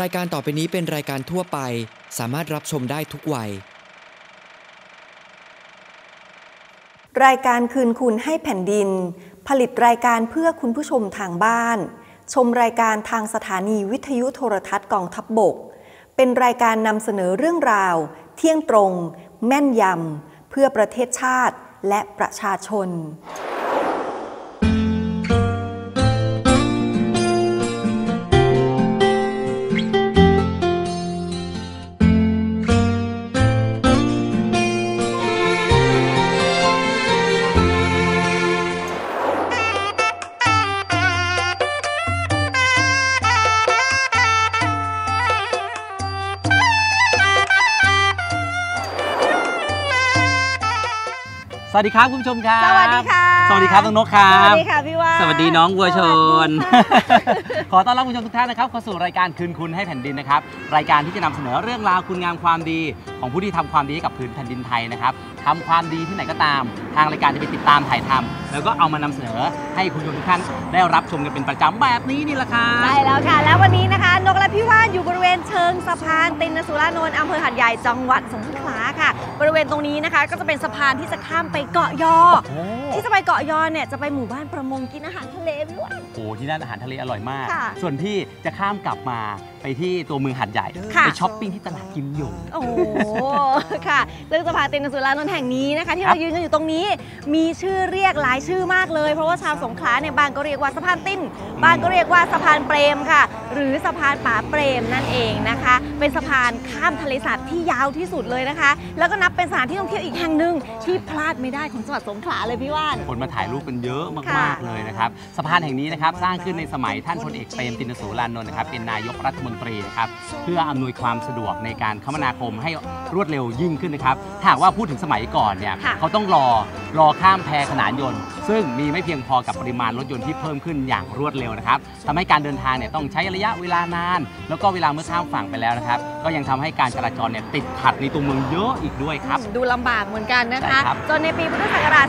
รายการต่อไปนี้เป็นรายการทั่วไป สามารถรับชมได้ทุกวัย รายการคืนคุณให้แผ่นดิน ผลิตรายการเพื่อคุณผู้ชมทางบ้าน ชมรายการทางสถานีวิทยุโทรทัศน์กองทัพบบก เป็นรายการนำเสนอเรื่องราว เที่ยงตรง แม่นยำเพื่อประเทศชาติและประชาชน วัสดีครับคุณผู้ชมครับ สวัสดีค่ะ สวัสดีครับน้องนกครัสบวัสดีค่ะพี่ว่า สวัสดีน้องวัวชนสวัสดีค่ะขอต้อนรับคุณผู้ชมทุกท่านนะครับเข้าสู่รายการคืนคุณให้แผ่นดินนะครับ รายการที่จะนำเสนอเรื่องราวคุณงามความดี ของผู้ที่ทำความดีให้กับพื้นแผ่นดินไทยนะครับทำความดีที่ไหนก็ตาม ทางรายการจะไปติดตามถ่ายทำแล้วก็เอามานำเสนอให้คุณผู้ชมทุกท่านได้รับชมกันเป็นประจำแบบนี้นี่แหละครับใช่แล้วค่ะ แล้ววันนี้นะคะ นกและพี่ว่านอยู่บริเวณเชิงสะพานตินสุรานนท์อำเภอหัดใหญ่จังหวัดสงขลาค่ะ บริเวณตรงนี้นะคะ ก็จะเป็นสะพานที่จะข้ามไปเกาะยอโอ้ที่จะไปเกาะยอเนี่ยจะไปหมู่บ้านประมงกินอาหารทะเลพี่ว่านโหที่นั่นอาหารทะเลอร่อยมาก ค่ะส่วนพี่จะข้ามกลับมาไปที่ตัวเมืองหัดใหญ่ ค่ะ ไปช้อปปิ้งที่ตลาดกิมหยง โอ้โห ค่ะซึ่งสะพานตินสุรานนท์แห่งนี้นะคะ ที่ครับเรายืนกันอยู่ตรงนี้ มีชื่อเรียกหลายชื่อมากเลย เพราะว่าชาวสงขลาเนี่ยบางก็เรียกว่าสะพานติ้นบางก็เรียกว่าสะพานเปรมค่ะ หรือสะพานป่าเปรมนั่นเองนะคะ เป็นสะพานข้ามทะเลสาบที่ยาวที่สุดเลยนะคะ แล้วก็นับเป็นสถานที่ท่องเที่ยวอีกแห่งหนึ่งที่พลาดไม่ได้ของจังหวัดสงขลาเลยพี่ว่าน คนมาถ่ายรูปกันเยอะค่ะมากๆเลยนะครับสะพานแห่งนี้นะครับสร้างขึ้นในสมัยท่านพลเอกเปรมตินสูรานนท์นะครับเป็นนายกรัฐมนตรีนะครับเพื่ออำนวยความสะดวกในการคมนาคมให้รวดเร็วยิ่งขึ้นนะครับถ้าหากว่าพูดถึงสมัยก่อนเนี่ยค่ะ เขาต้องรอรอข้ามแพขนานยนต์ ซึ่งมีไม่เพียงพอกับปริมาณรถยนต์ที่เพิ่มขึ้นอย่างรวดเร็วนะครับทำให้การเดินทางเนี่ยต้องใช้ระยะเวลานาน แล้วก็เวลาเมื่อข้ามฝั่งไปแล้วนะครับก็ยังทำให้การจราจรเนี่ยติดขัดในตัวเมืองเยอะอีกด้วยครับ ดูลำบากเหมือนกันนะคะใช่ครับจนในปีพุทธศักราช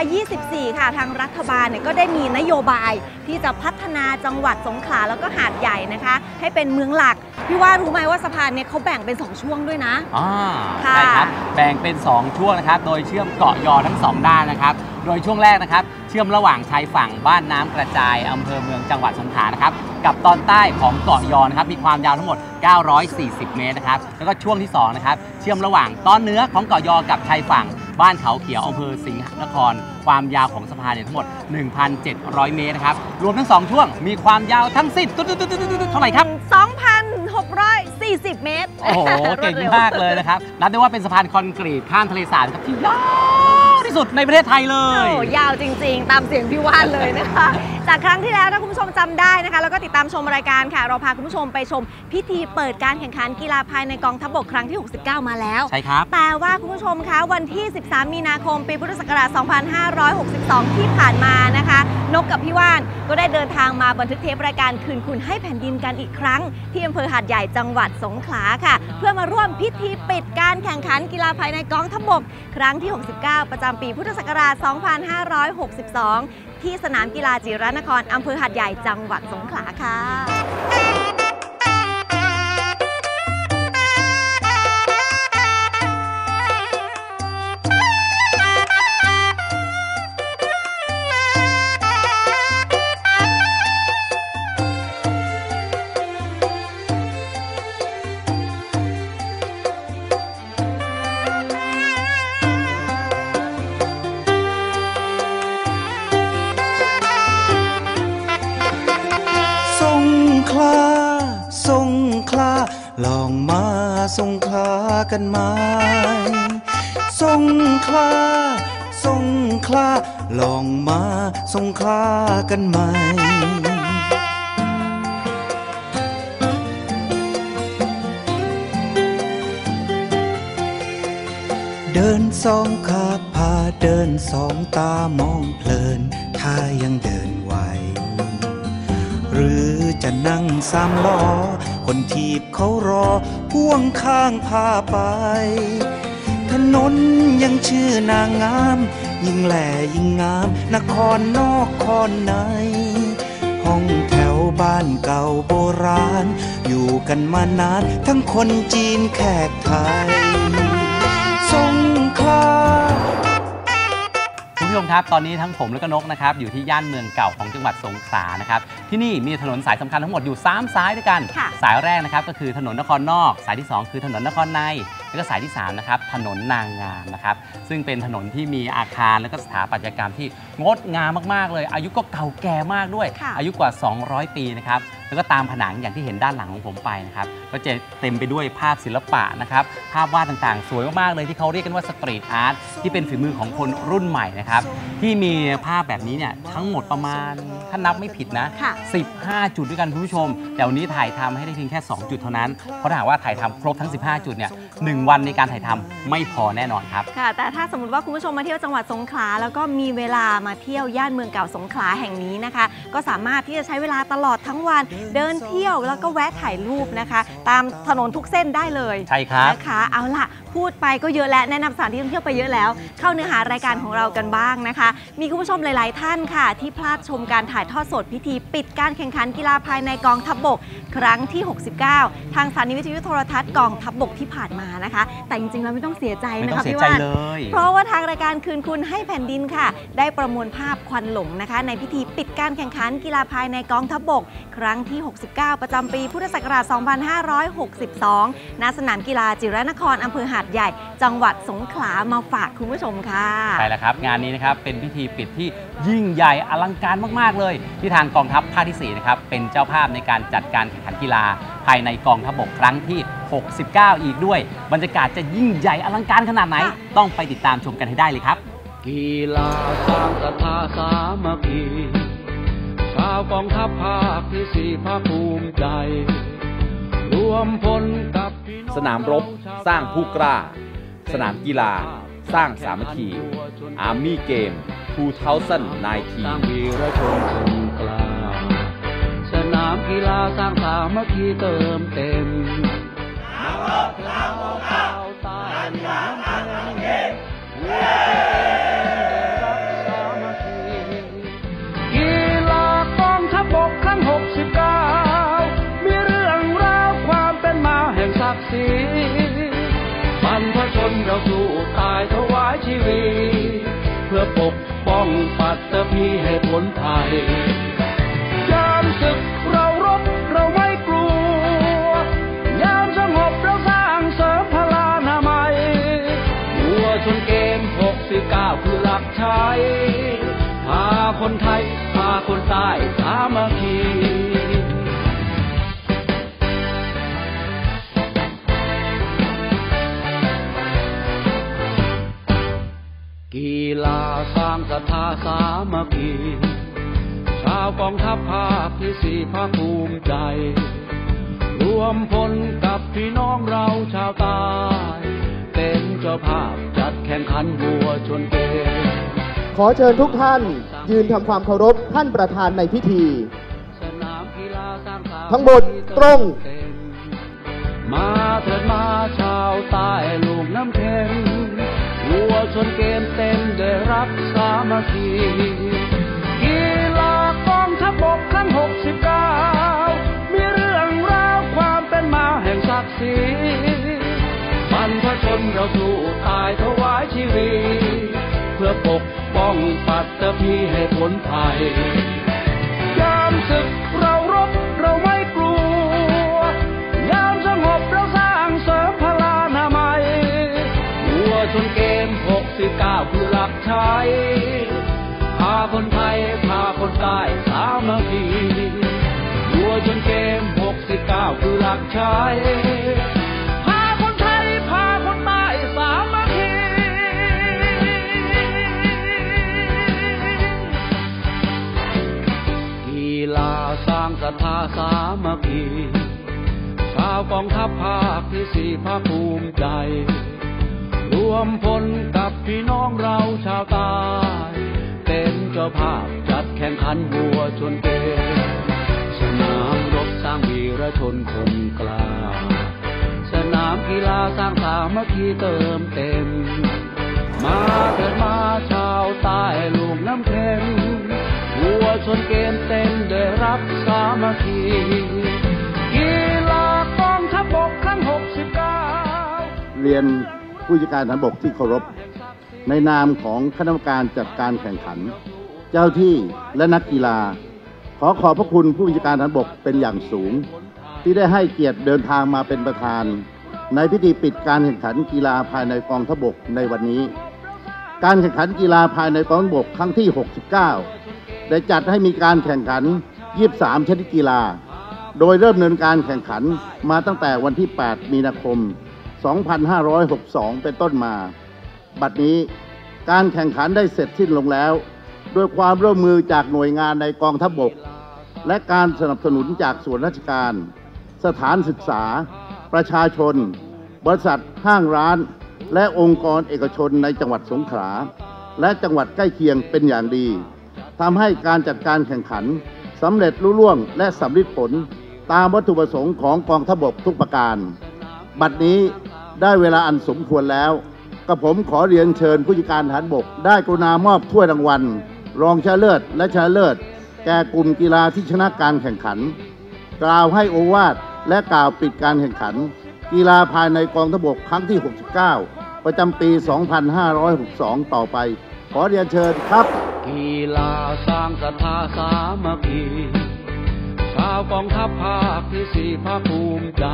2524 ค่ะ ทางรัฐบาลเนี่ยก็ได้มีนโยบายที่จะพัฒนาจังหวัดสงขลาแล้วก็หาดใหญ่นะคะ ให้เป็นเมืองหลัก พี่ว่ารู้ไหมว่าสะพานเนี่ยเขาแบ่งเป็น 2 ช่วงด้วยนะอ่าค่ะใช่ครับ แบ่งเป็น 2 ช่วงนะครับ โดยเชื่อมเกาะยอทั้ง 2 ด้านนะครับ โดยช่วงแรกนะครับ เชื่อมระหว่างชายฝั่งบ้านน้ำกระจายอำเภอเมืองจังหวัดสงขลานะครับกับตอนใต้ของเกาะยอนะครับมีความยาวทั้งหมด 940 เมตรนะครับแล้วก็ช่วงที่2นะครับเชื่อมระหว่างตอนเหนือของเกาะยอกับชายฝั่งบ้านเขาเขียวอำเภอสิงห์นคร ความยาวของสะพานเนี่ยทั้งหมด 1,700 เมตรนะครับรวมทั้ง 2 ช่วงมีความยาวทั้งสิ้นตุ๊ดๆๆๆๆเท่าไหร่ครับ 2,640 เมตร โอ้โหรวเก่ดงร็วมากเลยนะครับนับได้ว่าเป็นสะพานคอนกรีตข้ามทะเลสาบนะครับที่ยาวที่ สุดในประเทศไทยเลย โอ้ยาวจริง ๆ ตามเสียงพี่ว่านเลยนะคะ จากครั้งที่แล้วถ้าคุณผู้ชมจำได้นะคะ แล้วก็ติดตามชมรายการค่ะ เราพาคุณผู้ชมไปชม พิธีเปิดการแข่งขันกีฬาภายในกองทัพบกครั้งที่ 69 มาแล้ว ใช่ครับ แต่ว่าคุณผู้ชมคะวันที่ 13 มีนาคม ปีพุทธศักราช 2562 ที่ผ่านมานะคะ นกกับพี่ว่านก็ได้เดินทางมาบันทึกเทปรายการคืนคุณให้แผ่นดินกันอีกครั้ง ที่อำเภอหาดใหญ่จังหวัดสงขลาค่ะ เพื่อมาร่วมพิธีปิดการแข่งขันกีฬาภายในกองทัพบกครั้งที่ 69 ประจำปีพุทธศักราช 2562 ที่สนามกีฬาจิรนครอำเภอหัดใหญ่จังหวัดสงขลาค่ะ สงขลากันไหมสงขลาสงขลาลองมาสงขลากันไหมเดินสองขาพาเดินสองตามองเพลิน ถ้ายังเดิน หรือจะนั่งสามล้อ คนทีบเขารอพ่วงข้างพาไป ถนนยังชื่อนางงาม ยิ่งแหล่ยิ่งงาม นครนอกคอนใน ห้องแถวบ้านเก่าโบราณ อยู่กันมานาน ทั้งคนจีนแขกไทย ผู้ชมครับ ตอนนี้ทั้งผมและก็นกนะครับอยู่ที่ย่านเมืองเก่าของจังหวัดสงขลานะครับที่นี่มีถนนสายสำคัญทั้งหมดอยู่ 3 สายด้วยกันค่ะสายแรกนะครับก็คือถนนนครนอก สายที่ 2 คือถนนนครใน แล้วก็สายที่3นะครับถนนนางงามนะครับซึ่งเป็นถนนที่มีอาคารและก็สถาปัตยกรรมที่งดงามมากๆเลย อายุก็เก่าแก่มากด้วยค่ะอายุกว่า 200 ปีนะครับ แล้วก็ตามผนังอย่างที่เห็นด้านหลังของผมไปนะครับก็จะเต็มไปด้วยภาพศิลปะนะครับภาพวาดต่างๆ สวยมากๆเลยที่เขาเรียกกันว่าสตรีทอาร์ตที่เป็นฝีมือของคนรุ่นใหม่นะครับที่มีภาพแบบนี้เนี่ยทั้งหมดประมาณถ้านับไม่ผิดนะค่ะ15 จุดด้วยกันคุณผู้ชม แต่วันนี้ถ่ายทำให้ได้เพียงแค่ 2 จุดเท่านั้นเพราะถ้าหากว่าถ่ายทำครบทั้ง 15 จุดเนี่ยหนึ่งวันในการถ่ายทำไม่พอแน่นอนครับค่ะแต่ถ้าสมมติว่าคุณผู้ชมมาเที่ยวจังหวัดสงขลาแล้วก็มีเวลามาเที่ยวย่านเมืองเก่าสงขลาแห่งนี้นะคะ ก็สามารถที่จะใช้เวลาตลอดทั้งวันเดินเที่ยวแล้วก็แวะถ่ายรูปนะคะ ตามถนนทุกเส้นได้เลยใช่ครับนะคะเอาล่ะ พูดไปก็เยอะแล้วแนะนำสถานที่ท่องเที่ยวไปเยอะแล้ว เข้าเนื้อหารายการของเรากันบ้างนะคะ มีคุณผู้ชมหลาย ๆ ท่านค่ะ ที่พลาดชมการถ่ายทอดสดพิธีปิดการแข่งขันกีฬาภายในกองทัพบกครั้งที่ 69 ทางสถานีวิทยุโทรทัศน์กองทัพบกที่ผ่านมานะคะ แต่จริง ๆ แล้วไม่ต้องเสียใจไม่นะต้อคะงเสียพี่ใจว่าน เลย เพราะว่าทางรายการคืนคุณให้แผ่นดินค่ะ ได้ประมวลภาพควันหลงนะคะ ในพิธีปิดการแข่งขันกีฬาภายในกองทัพบก ครั้งที่69 ประจำปีพุทธศักราช 2562 ณ สนามกีฬาจิรนครอำเภอหาดใหญ่ จังหวัดสงขลามาฝากคุณผู้ชมค่ะใช่แล้วครับ งานนี้นะครับเป็นพิธีปิดที่ยิ่งใหญ่อลังการมาก ๆ เลย ที่ทางกองทัพภาคที่4นะครับเป็นเจ้าภาพในการจัดการแข่งขันกีฬา ภายในกองทัพบกครั้งที่ 69 อีกด้วย บรรยากาศจะยิ่งใหญ่อลังการขนาดไหนค่ะต้องไปติดตามชมกันให้ได้เลยครับ กีฬาสร้างศรัทธาสามัคคีชาวกองทัพภาคที่สี่ภาคภูมิใจ รวมพลกับสนามรบสร้างผู้กล้า สนามกีฬา สร้างสามัคคีอาร์มี่เกมสร้าง2019วีรชนคนกล้าสนามกีฬาสร้างสามัคคีเติมเต็ม องปัตตพีให้พ้นภัย สามัคคีชาวกองทัพภาคที่สี่ภาคภูมิใจ รวมพลกับพี่น้องเราชาวใต้เป็นเจ้าภาพจัดแข่งขันวัวชนเกมขอเชิญทุกท่านยืนทำความเคารพท่านประธานในพิธีสนามกีฬาสร้างสาทั้งหมดตรงเต็มมาเถิดมาชาวใต้ลูกน้ำเค็ม วัวนเกมเต็มด้รักสามัคคีกีฬากองทัพบกครั้ง69มีเรื่องราวความเป็นมาแห่งศักดิ์ศรีบรรพชนเราสู้ตายถวายชีวิตเพื่อปกป้องปัตตภีให้พ้นภัยยามศึกเรา ม69คือหลักชัยพาคนไทยพาคนใต้สามัคคีหัวชนเกม69คือหลักชัยพาคนไทยพาคนใต้สามัคคีกีฬาสร้างศรัทธาสามัคคีชาวกองทัพภาคที่สี่ภาคภูมิใจ รวมพลกับพี่น้องเราชาวใต้เป็นเจ้าภาพจัดแข่งขันวัวชนเกสนามรบสร้างวีรชนคนกล้าสนามกีฬาสร้างสามัคคีเติมเต็ม มาเถิดมาชาวใต้ลูกน้ำเค็มวัวชนเกมเต้นด้รักสามัคคีกีฬากองทัพบกครั้งหกสิบเก้าเรียน ผู้จัดการฐานบกที่เคารพ ในนามของคณะกรรมการจัดการแข่งขัน เจ้าที่และนักกีฬา ขอขอบพระคุณผู้จัดการฐานบกเป็นอย่างสูง ที่ได้ให้เกียรติเดินทางมาเป็นประธาน ในพิธีปิดการแข่งขันกีฬาภายในกองทัพบกในวันนี้ การแข่งขันกีฬาภายในกองทัพบกครั้งที่ 69 ได้จัดให้มีการแข่งขัน 23 ชนิดกีฬา โดยเริ่มดำเนินการแข่งขันมาตั้งแต่วันที่ 8 มีนาคม 2562 เป็นต้นมา บัดนี้การแข่งขันได้เสร็จสิ้นลงแล้ว ด้วยความร่วมมือจากหน่วยงานในกองทัพบก และการสนับสนุนจากส่วนราชการ สถานศึกษา ประชาชน บริษัทห้างร้าน และองค์กรเอกชนในจังหวัดสงขลาและจังหวัดใกล้เคียงเป็นอย่างดีทำให้การจัดการแข่งขันสำเร็จลุล่วงและสำลิดผลตามวัตถุประสงค์ของกองทัพบกทุกประการ บัดนี้ ได้เวลาอันสมควรแล้วกับผมขอเรียนเชิญผู้จัดการฐานบก ได้กรุณามอบถ้วยรางวัล รองชนะเลิศและชนะเลิศ แก่กลุ่มกีฬาที่ชนะการแข่งขัน กล่าวให้โอวาทและกล่าวปิดการแข่งขัน กีฬาภายในกองทพบกครั้งที่ 69 ประจำปี 2562 ต่อไป ขอเรียนเชิญครับ กีฬาสร้างศรัทธาสามัคคีชาวกองทัพภาคที่สี่ภาคภูมิใจ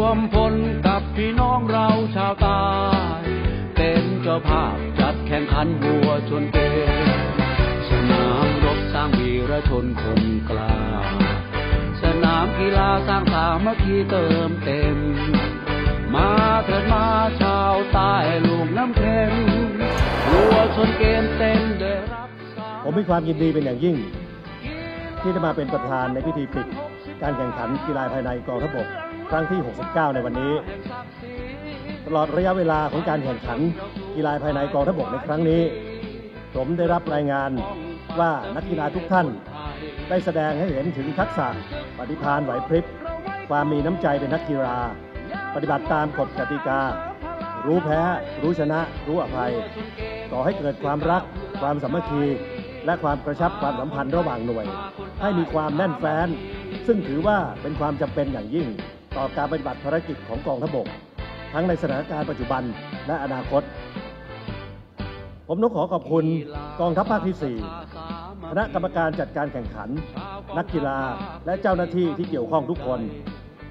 วมพลกับพี่น้องเราชาวใตายเป็นเจ้าภาพจัดแข่งขันวัวชนเกสนามรบสร้างวีรชนคงกล้าสนามกีฬาสร้างสามัคคีเติมเต็ม มาเถิดมาชาวใต้ลูกน้ำเค็มวัวชนเกมเต้นด้วยรักสาผมมีความยินดีเป็นอย่างยิ่ง ที่ได้มาเป็นประธานในพิธีปิดการแข่งขันกีฬาภายในกองทัพบก ครั้งที่ 69 ในวันนี้ ตลอดระยะเวลาของการแข่งขันกีฬาภายในกองทัพบกในครั้งนี้ ผมได้รับรายงานว่านักกีฬาทุกท่าน ได้แสดงให้เห็นถึงทักษะปฏิภาณไหวพริบ ความมีน้ำใจเป็นนักกีฬา ปฏิบัติตามกฎกติกา รู้แพ้ รู้ชนะ รู้อภัย ก่อให้เกิดความรัก ความสามัคคี และความกระชับความสัมพันธ์ระหว่างหน่วย ให้มีความแน่นแฟ้น ซึ่งถือว่าเป็นความจำเป็นอย่างยิ่ง ต่อการปฏิบัติภารกิจของกองทัพบก ทั้งในสถานการณ์ปัจจุบันและอนาคต ผมต้องขอขอบคุณกองทัพภาคที่ 4 คณะกรรมการจัดการแข่งขัน นักกีฬาและเจ้าหน้าที่ที่เกี่ยวข้องทุกคน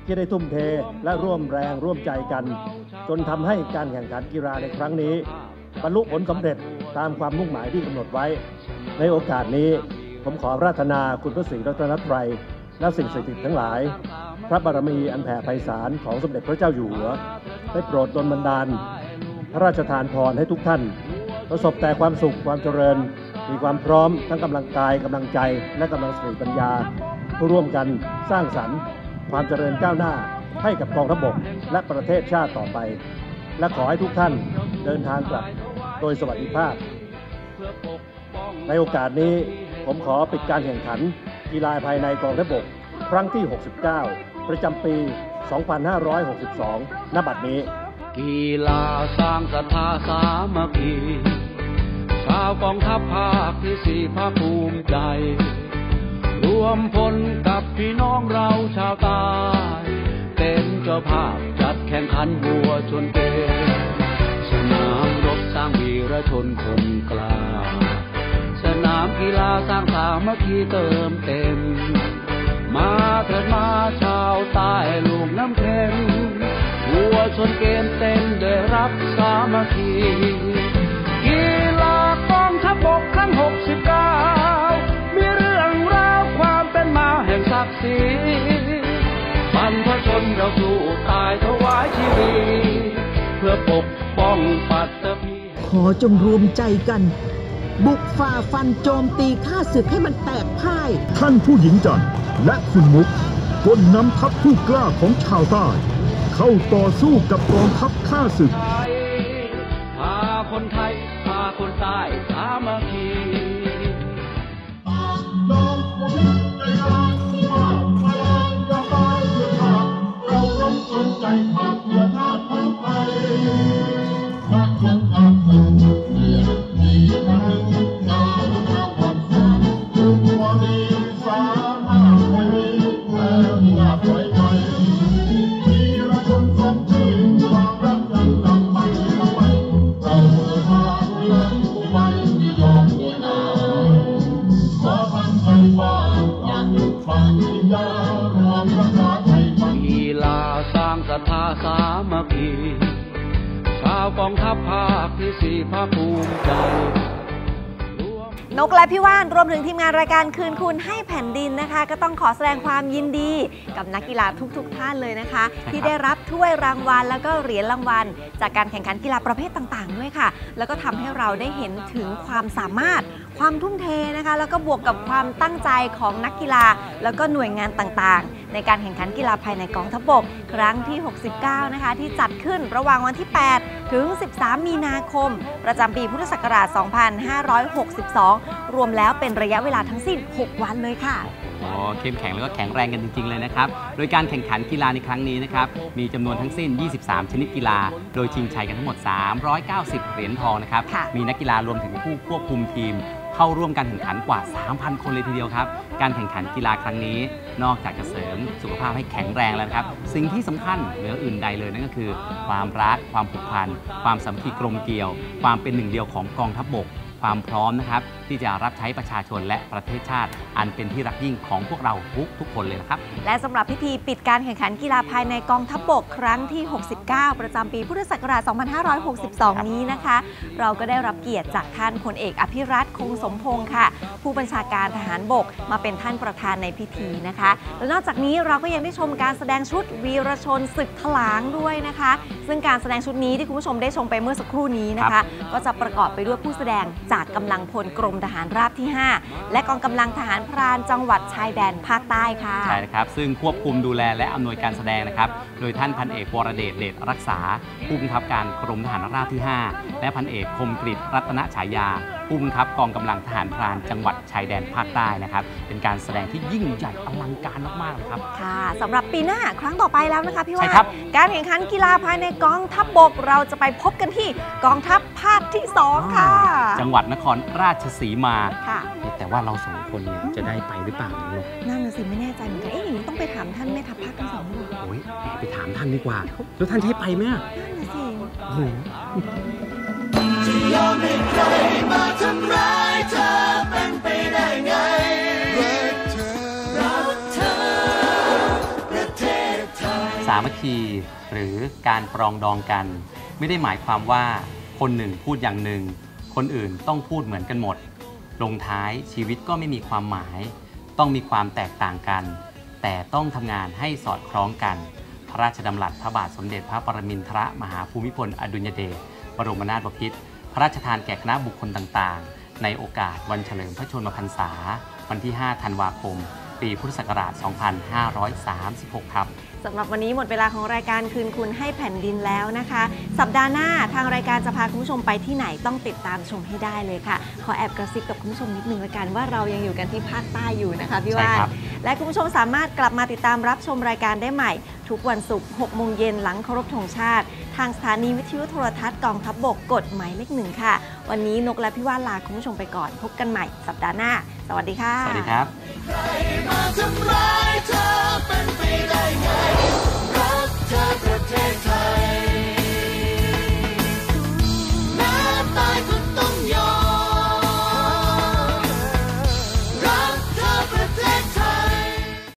ที่ได้ทุ่มเทและร่วมแรงร่วมใจกัน จนทำให้การแข่งขันกีฬาในครั้งนี้บรรลุผลสำเร็จตามความมุ่งหมายที่กำหนดไว้ ในโอกาสนี้ผมขอราธนาคุณพระศรีรัตนตรัยและสิ่งศักดิ์สิทธิ์ทั้งหลาย พระบารมีอันแผ่ไพศาลของสมเด็จพระเจ้าอยู่หัว ได้โปรดดลบันดาล พระราชทานพรให้ทุกท่าน ประสบแต่ความสุขความเจริญ มีความพร้อมทั้งกำลังกายกำลังใจและกำลังสติปัญญาเพื่อร่วมกันสร้างสรรค์ ความเจริญก้าวหน้าให้กับกองทัพบกและประเทศชาติต่อไป และขอให้ทุกท่านเดินทางกลับโดยสวัสดิภาพ ในโอกาสนี้ผมขอปิดการแข่งขันกีฬาภายในกองทัพบกครั้งที่ 69 ประจำปี 2562 ณ บัดนี้ กีฬาสร้างศรัทธาสามัคคีชาวกองทัพภาคที่สี่ภาคภูมิใจ รวมพลกับพี่น้องเราชาวใตายเป็นเจ้าภาพจัดแข่งขันวัวชนเกสนามรบสร้างวีรชนคงกล้าสนามกีฬาสร้างสามัคคีเติมเต็ม มาเถิดมาชาวใต้ลูกน้ำเค็มวัวชนเกมเต้นด้วยรักสามัคคีกีฬากองทัพบกครั้งหกสิบเก้ามีเรื่องราวความเป็นมาแห่งศักดิ์ศรีบรรพชนเราสู้ตายถวายชีวิตเพื่อปกป้องปัตตภีขอจงรวมใจกัน บุกฝ่าฟันโจมตีข้าศึกให้มันแตกพ่าย ท่านผู้หญิงจันทร์ และคุณมุกคนนำทัพผู้กล้าของชาวใต้ เข้าต่อสู้กับกองทัพข้าศึกพาคนไทยพาคนใต้สามัคคี กและพี่ว่านรวมถึงทีมงานรายการคืนคุณให้แผ่นดินนะคะ ก็ต้องขอแสดงความยินดีกับนักกีฬาทุกๆทท่านเลยนะคะ ที่ได้รับถ้วยรางวัลแล้วก็เหรียญรางวัล จากการแข่งขันกีฬาประเภทต่าง ๆ ด้วยค่ะ แล้วก็ทำให้เราได้เห็นถึงความสามารถ ความทุ่มเทนะคะ แล้วก็บวกกับความตั้งใจของนักกีฬา แล้วก็หน่วยงานต่างๆ ในการแข่งขันกีฬาภายในกองทัพบก ครั้งที่ 69 นะคะ ที่จัดขึ้นระหว่างวันที่ 8 ถึง 13 มีนาคม ประจำปีพุทธศักราช 2562 รวมแล้วเป็นระยะเวลาทั้งสิ้น 6 วันเลยค่ะ อ๋อเข้มแข็งแล้วก็แข็งแรงกันจริง ๆ เลยนะครับ โดยการแข่งขันกีฬาในครั้งนี้นะครับ มีจำนวนทั้งสิ้น 23 ชนิดกีฬา โดยชิงชัยกันทั้งหมด 390 เหรียญทองนะครับ มีนักกีฬารวมถึงผู้ควบคุมทีม เข้าร่วมการแข่งขันกว่า 3,000 คนเลยทีเดียวครับ การแข่งขันกีฬาครั้งนี้ นอกจากจะเสริมสุขภาพให้แข็งแรงแล้วนะครับ สิ่งที่สำคัญเหนืออื่นใดเลยนั่นก็คือ ความรัก ความผูกพัน ความสามัคคีกลมเกลียว ความเป็นหนึ่งเดียวของกองทัพบก ความพร้อมนะครับ ที่จะรับใช้ประชาชนและประเทศชาติ อันเป็นที่รักยิ่งของพวกเราทุกทุกคนเลยนะครับ และสำหรับพิธีปิดการแข่งขันกีฬาภายในกองทัพบกครั้งที่ 69 ประจำปีพุทธศักราช 2562 นี้นะคะ เราก็ได้รับเกียรติจากท่านพลเอกอภิรัตคงสมพงศ์ค่ะ ผู้บัญชาการทหารบกมาเป็นท่านประธานในพิธีนะคะ และนอกจากนี้เราก็ยังได้ชมการแสดงชุดวีรชนศึกถลางด้วยนะคะ ซึ่งการแสดงชุดนี้ที่คุณผู้ชมได้ชมไปเมื่อสักครู่นี้นะคะ ก็จะประกอบไปด้วยผู้แสดงจากกำลังพลกรมทหารราบที่ 5 และกองกำลังทหารพรานจังหวัดชายแดนภาคใต้ค่ะใช่ครับซึ่งควบคุมดูแลและอำนวยการแสดงนะครับ โดยท่านพันเอกวรเดชเดชรักษา ผู้บังคับการกรมทหารราบที่ 5 และพันเอกคมกริตรัตนฉายาผู้บังคับกองกำลังทหารพรานจังหวัดชายแดนภาคใต้นะครับ เป็นการแสดงที่ยิ่งใหญ่อลังการมากๆเลยครับ ค่ะสำหรับปีหน้าครั้งต่อไปแล้วนะคะพี่ว่าใช่ครับการแข่งขันกีฬาภายในกองทัพบบก เราจะไปพบกันที่กองทัพภาคที่ 2 ค่ะ จังหวัดนครราชสีมาค่ะแต่ว่าเราสอง คนเนี่ยจะได้ไปหรือเปล่าเนี่ยนั่นน่ะสิไม่แน่ใจเหมือนกันเอ๊ะอย่างนี้ต้องไปถามท่านแม่ทัพภาคที่สองดีกว่าโอ้ยแอบไปถามท่านดีกว่า แล้วท่านจะให้ไปไหมอะนั่นน่ะสิโอ้โหจะยอมให้ใครมาทำร้ายเธอเป็นไปได้ไงรักเธอรักเธอประเทศไทยสามัคคีหรือการปรองดองกัน ไม่ได้หมายความว่าคนหนึ่งพูดอย่างหนึ่ง คนอื่นต้องพูดเหมือนกันหมด ลงท้ายชีวิตก็ไม่มีความหมาย ต้องมีความแตกต่างกัน แต่ต้องทำงานให้สอดคล้องกัน พระราชดำรัสพระบาทสมเด็จพระปรมินทรมหาภูมิพลอดุลยเดชบรมนาถบพิตรพระราชทานแก่คณะบุคคลต่างๆ ในโอกาสวันเฉลิมพระชนมพรรษา วันที่ 5 ธันวาคม ปีพุทธศักราช 2536 ครับ สำหรับวันนี้หมดเวลาของรายการคืนคุณให้แผ่นดินแล้วนะคะ สัปดาห์หน้าทางรายการจะพาคุณผู้ชมไปที่ไหนต้องติดตามชมให้ได้เลยค่ะ ขอแอบกระซิบกับคุณผู้ชมนิดนึงละกันว่าเรายังอยู่กันที่ภาคใต้อยู่นะคะพี่ว่านใช่ครับและคุณผู้ชมสามารถกลับมาติดตามรับชมรายการได้ใหม่ ทุกวันศุกร์6โมงเย็นหลังเคารพธงชาติ ทางสถานีวิทยุโทรทัศน์กองทัพบบกกฎหมายเลขหนึ่งค่ะ วันนี้นกและพี่ว่านลาคุณผู้ชมไปก่อน พบกันใหม่สัปดาห์หน้า สวัสดีค่ะ สวัสดีครับเธอเป็นไปได้ไงรักเธอประเทศไทย